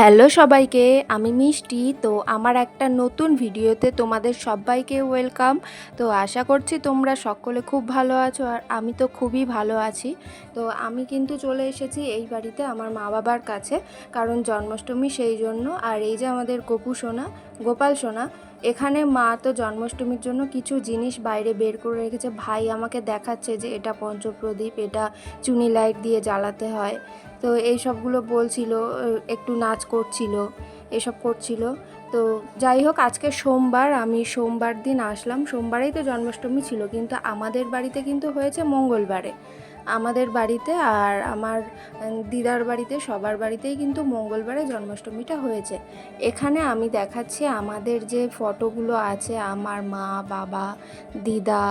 Hello সবাইকে, আমি মিষ্টি। তো আমার একটা নতুন ভিডিওতে তোমাদের সবাইকে ওয়েলকাম। তো আশা করছি তোমরা সকলে খুব ভালো আছো আর আমি তো খুবই ভালো আছি। তো আমি কিন্তু চলে এসেছি এই বাড়িতে আমার মা বাবার কাছে, কারণ জন্মাষ্টমী সেই জন্য। আর এই যে আমাদের গোপু সোনা, গোপাল সোনা, এখানে মা তো জন্মাষ্টমীর জন্য কিছু জিনিস বাইরে বের করে রেখেছে। ভাই আমাকে দেখাচ্ছে যে এটা পঞ্চপ্রদীপ, এটা চুনি লাইট দিয়ে জ্বালাতে হয়। তো এই সবগুলো বলছিল একটু নাচ করছিল, এসব করছিল। তো যাই হোক, আজকে সোমবার, আমি সোমবার দিন আসলাম। সোমবারেই তো জন্মাষ্টমী ছিল, কিন্তু আমাদের বাড়িতে কিন্তু হয়েছে মঙ্গলবারে। আমাদের বাড়িতে আর আমার দিদার বাড়িতে, সবার বাড়িতেই কিন্তু মঙ্গলবারে জন্মাষ্টমীটা হয়েছে। এখানে আমি দেখাচ্ছি আমাদের যে ফটোগুলো আছে, আমার মা, বাবা, দিদা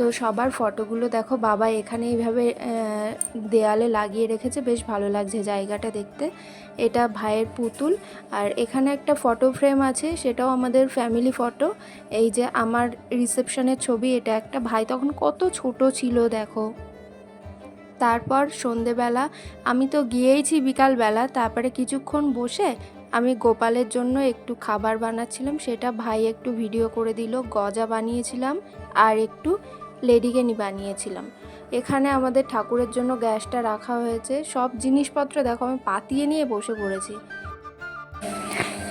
তো সবার ফটোগুলো দেখো, বাবা এখানে এইভাবে দেয়ালে লাগিয়ে রেখেছে, বেশ ভালো লাগছে জায়গাটা দেখতে। এটা ভাইয়ের পুতুল, আর এখানে একটা ফটো ফ্রেম আছে, সেটাও আমাদের ফ্যামিলি ফটো। এই যে আমার রিসেপশনের ছবি, এটা একটা ভাই, তখন কত ছোট ছিল, দেখো। তারপর সন্ধেবেলা, আমি তো গিয়েইছি বিকালবেলা, তারপরে কিছুক্ষণ বসে আমি গোপালের জন্য একটু খাবার বানাচ্ছিলাম, সেটা ভাই একটু ভিডিও করে দিল, গজা বানিয়েছিলাম, আর একটু লেডিকেনি বানিয়েছিলাম। এখানে আমাদের ঠাকুরের জন্য গ্যাসটা রাখা হয়েছে। সব জিনিসপত্র দেখো, আমি পাতিয়ে নিয়ে বসে পড়েছি।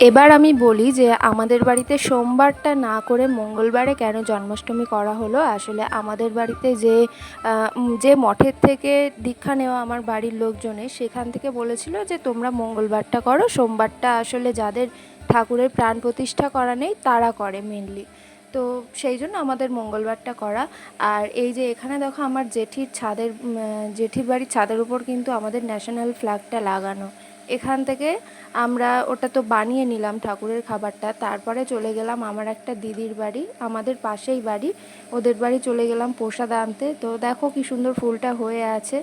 এবার আমি বলি যে, আমাদের বাড়িতে সোমবারটা না করে মঙ্গলবারে কেন জন্মাষ্টমী করা হলো? আসলে আমাদের বাড়িতে যে যে মঠের থেকে দীক্ষা নেওয়া আমার বাড়ির লোকজনে সেখান থেকে বলেছিল যে, তোমরা মঙ্গলবারটা করো। সোমবারটা আসলে যাদের ঠাকুরের প্রাণ প্রতিষ্ঠা করা নেই, তারা করে মেনলি তো সেই জন্য আমাদের মঙ্গলবারটা করা। আর এই যে এখানে দেখো আমার জেঠির ছাদের জেঠির বাড়ির ছাদের উপর কিন্তু আমাদের ন্যাশনাল ফ্ল্যাগটা লাগানো। এখান থেকে আমরা ওটা তো বানিয়ে নিলাম ঠাকুরের খাবারটা। তারপরে চলে গেলাম আমার একটা দিদির বাড়ি, আমাদের পাশেই বাড়ি। ওদের বাড়ি চলে গেলাম প্রসাদ আনতে। তো দেখো কি সুন্দর ফুলটা হয়ে আছে।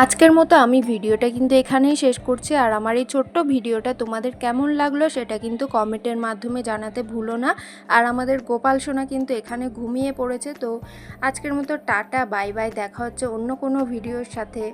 আজকের মতো আমি ভিডিওটা কিন্তু এখানেই শেষ করছি, আর আমার এই ছোট্ট ভিডিওটা তোমাদের কেমন লাগল সেটা কিন্তু কমেন্টের মাধ্যমে জানাতে ভুলো না। আর আমাদের গোপাল সোনা কিন্তু এখানে ঘুমিয়ে পড়েছে, তো আজকের মতো টাটা, বাই বাই, দেখা হচ্ছে অন্য কোনো ভিডিওর সাথে।